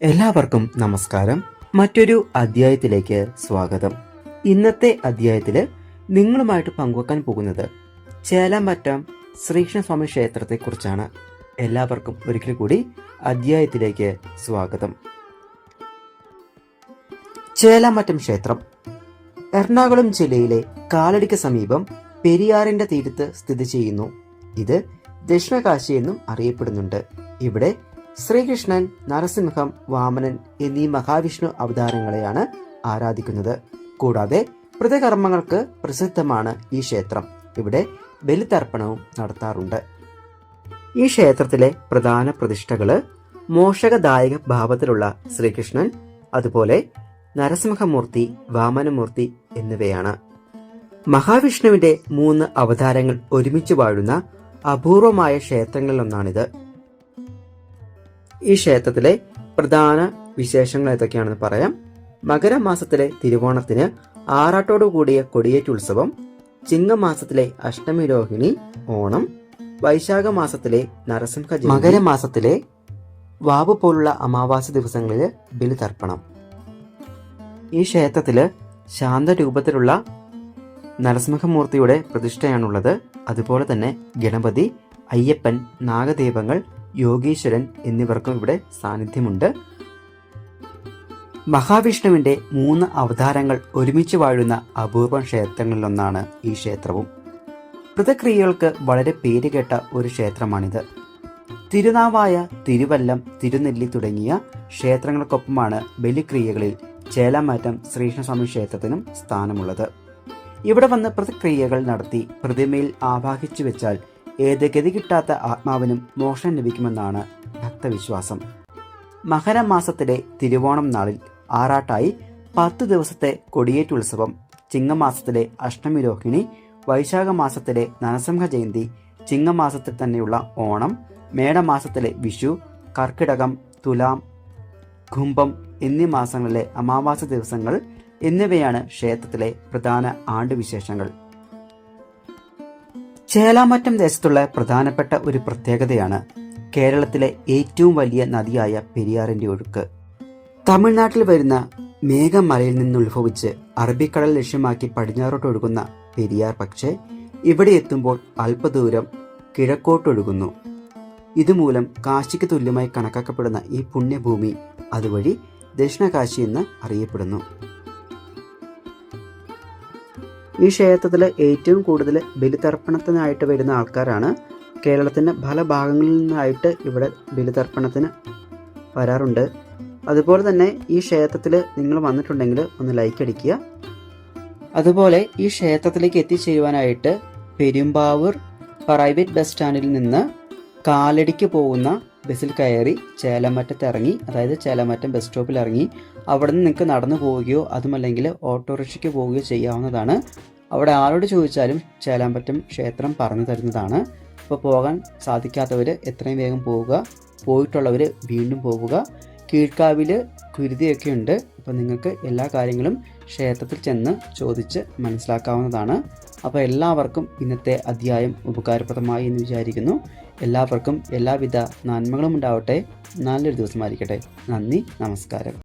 എല്ലാവർക്കും നമസ്കാരം. മറ്റൊരു അധ്യായത്തിലേക്ക് സ്വാഗതം. ഇന്നത്തെ അധ്യായത്തിൽ നിങ്ങളുമായിട്ട് പങ്കുവെക്കാൻ പോകുന്നത് ചേലാമറ്റം ശ്രീകൃഷ്ണസ്വാമി ക്ഷേത്രത്തെക്കുറിച്ചാണ്. എല്ലാവർക്കും ഒരിക്കൽ കൂടി അധ്യായത്തിലേക്ക് സ്വാഗതം. ചേലാമറ്റം ക്ഷേത്രം. എറണാകുളം ജില്ലയിലെ കാലടിക്ക് സമീപം പെരിയാറിന്റെ തീരത്ത് സ്ഥിതി ചെയ്യുന്നു. ഇത് ദക്ഷിണകാശി എന്നും അറിയപ്പെടുന്നുണ്ട്. ഇവിടെ ശ്രീകൃഷ്ണൻ നരസിംഹം വാമനൻ എന്നീ മഹാവിഷ്ണു അവതാരങ്ങളെയാണ് ആരാധിക്കുന്നത്. കൂടാതെ പ്രതികർമ്മങ്ങൾക്ക് പ്രസിദ്ധമാണ് ഈ ക്ഷേത്രം. ഇവിടെ ബലിതർപ്പണവും നടത്താറുണ്ട്. ഈ ക്ഷേത്രത്തിലെ പ്രധാന പ്രതിഷ്ഠകൾ മോഷകദായക ഭാവത്തിലുള്ള ശ്രീകൃഷ്ണൻ അതുപോലെ നരസിംഹമൂർത്തി വാമനമൂർത്തി എന്നിവയാണ്. മഹാവിഷ്ണുവിന്റെ മൂന്ന് അവതാരങ്ങൾ ഒരുമിച്ച് വാഴുന്ന അപൂർവമായ ക്ഷേത്രങ്ങളിലൊന്നാണിത്. ഈ ക്ഷേത്രത്തിലെ പ്രധാന വിശേഷങ്ങൾ ഏതൊക്കെയാണെന്ന് പറയാം. മകരമാസത്തിലെ തിരുവോണത്തിന് ആറാട്ടോടു കൂടിയ കൊടിയേറ്റ് ഉത്സവം ചിങ്ങമാസത്തിലെ അഷ്ടമി രോഹിണി ഓണം വൈശാഖ മാസത്തിലെ നരസിംഹ മകരമാസത്തിലെ വാവ് പോലുള്ള അമാവാസി ദിവസങ്ങളിൽ ബലിതർപ്പണം. ഈ ക്ഷേത്രത്തിൽ ശാന്തരൂപത്തിലുള്ള നരസിംഹമൂർത്തിയുടെ പ്രതിഷ്ഠയാണുള്ളത്. അതുപോലെ തന്നെ ഗണപതി അയ്യപ്പൻ നാഗദൈവങ്ങൾ യോഗീശ്വരൻ എന്നിവർക്കും ഇവിടെ സാന്നിധ്യമുണ്ട്. മഹാവിഷ്ണുവിന്റെ മൂന്ന് അവതാരങ്ങൾ ഒരുമിച്ച് വാഴുന്ന അപൂർവ ക്ഷേത്രങ്ങളിലൊന്നാണ് ഈ ക്ഷേത്രവും. പ്രതിക്രിയകൾക്ക് വളരെ പേരുകേട്ട ഒരു ക്ഷേത്രമാണിത്. തിരുനാവായ തിരുവല്ലം തിരുനെല്ലി തുടങ്ങിയ ക്ഷേത്രങ്ങൾക്കൊപ്പമാണ് ബലിക്രിയകളിൽ ചേലമാറ്റം ശ്രീകൃഷ്ണസ്വാമി ക്ഷേത്രത്തിനും സ്ഥാനമുള്ളത്. ഇവിടെ വന്ന് പ്രതിക്രിയകൾ നടത്തി പ്രതിമയിൽ ആവാഹിച്ചു വെച്ചാൽ ഏത് ഗതി കിട്ടാത്ത ആത്മാവിനും മോഷണം ലഭിക്കുമെന്നാണ് ഭക്തവിശ്വാസം. മകരമാസത്തിലെ തിരുവോണം നാളിൽ ആറാട്ടായി പത്ത് ദിവസത്തെ കൊടിയേറ്റ് ഉത്സവം ചിങ്ങമാസത്തിലെ അഷ്ടമി രോഹിണി വൈശാഖ മാസത്തിലെ നരസിംഹ ജയന്തി ചിങ്ങമാസത്തിൽ തന്നെയുള്ള ഓണം മേടമാസത്തിലെ വിഷു കർക്കിടകം തുലാം കുംഭം എന്നീ മാസങ്ങളിലെ അമാവാസ ദിവസങ്ങൾ എന്നിവയാണ് ക്ഷേത്രത്തിലെ പ്രധാന ആണ്ടുവിശേഷങ്ങൾ. ചേലാമറ്റം ദേശത്തുള്ള പ്രധാനപ്പെട്ട ഒരു പ്രത്യേകതയാണ് കേരളത്തിലെ ഏറ്റവും വലിയ നദിയായ പെരിയാറിന്റെ ഒഴുക്ക്. തമിഴ്നാട്ടിൽ വരുന്ന മേഘമലയിൽ നിന്നുത്ഭവിച്ച് അറബിക്കടൽ ലക്ഷ്യമാക്കി പടിഞ്ഞാറോട്ട് ഒഴുകുന്ന പെരിയാർ പക്ഷേ ഇവിടെ എത്തുമ്പോൾ അല്പദൂരം കിഴക്കോട്ടൊഴുകുന്നു. ഇതുമൂലം കാശിക്ക് തുല്യമായി കണക്കാക്കപ്പെടുന്ന ഈ പുണ്യഭൂമി അതുവഴി ദക്ഷിണകാശി എന്ന് അറിയപ്പെടുന്നു. ഈ ക്ഷേത്രത്തിൽ ഏറ്റവും കൂടുതൽ ബലിതർപ്പണത്തിനായിട്ട് വരുന്ന ആൾക്കാരാണ്. കേരളത്തിന്റെ പല ഭാഗങ്ങളിൽ നിന്നായിട്ട് ഇവിടെ ബലിതർപ്പണത്തിന് വരാറുണ്ട്. അതുപോലെ തന്നെ ഈ ക്ഷേത്രത്തിൽ നിങ്ങൾ വന്നിട്ടുണ്ടെങ്കിൽ ഒന്ന് ലൈക്ക് അടിക്കുക. അതുപോലെ ഈ ക്ഷേത്രത്തിലേക്ക് എത്തിച്ചേരുവാനായിട്ട് പെരുമ്പാവൂർ പ്രൈവറ്റ് ബസ് സ്റ്റാൻഡിൽ നിന്ന് കാലടിക്ക് പോകുന്ന ബസ്സിൽ കയറി ചേലമറ്റത്ത് ഇറങ്ങി അതായത് ചേലമറ്റം ബസ് സ്റ്റോപ്പിൽ ഇറങ്ങി അവിടെ നിന്ന് നിങ്ങൾക്ക് നടന്നു പോവുകയോ അതുമല്ലെങ്കിൽ ഓട്ടോറിക്ഷയ്ക്ക് പോവുകയോ ചെയ്യാവുന്നതാണ്. അവിടെ ആരോട് ചോദിച്ചാലും ചേലാമ്പറ്റം ക്ഷേത്രം പറഞ്ഞു തരുന്നതാണ്. അപ്പോൾ പോകാൻ സാധിക്കാത്തവർ എത്രയും വേഗം പോവുക പോയിട്ടുള്ളവർ വീണ്ടും പോവുക. കീഴ്ക്കാവിൽ കുരുതിയൊക്കെ ഉണ്ട്. അപ്പോൾ നിങ്ങൾക്ക് എല്ലാ കാര്യങ്ങളും ക്ഷേത്രത്തിൽ ചെന്ന് ചോദിച്ച് മനസ്സിലാക്കാവുന്നതാണ്. അപ്പോൾ എല്ലാവർക്കും ഇന്നത്തെ അധ്യായം ഉപകാരപ്രദമായി എന്ന് വിചാരിക്കുന്നു. എല്ലാവർക്കും എല്ലാവിധ നന്മകളും ഉണ്ടാവട്ടെ. നല്ലൊരു ദിവസമായിരിക്കട്ടെ നന്ദി നമസ്കാരം.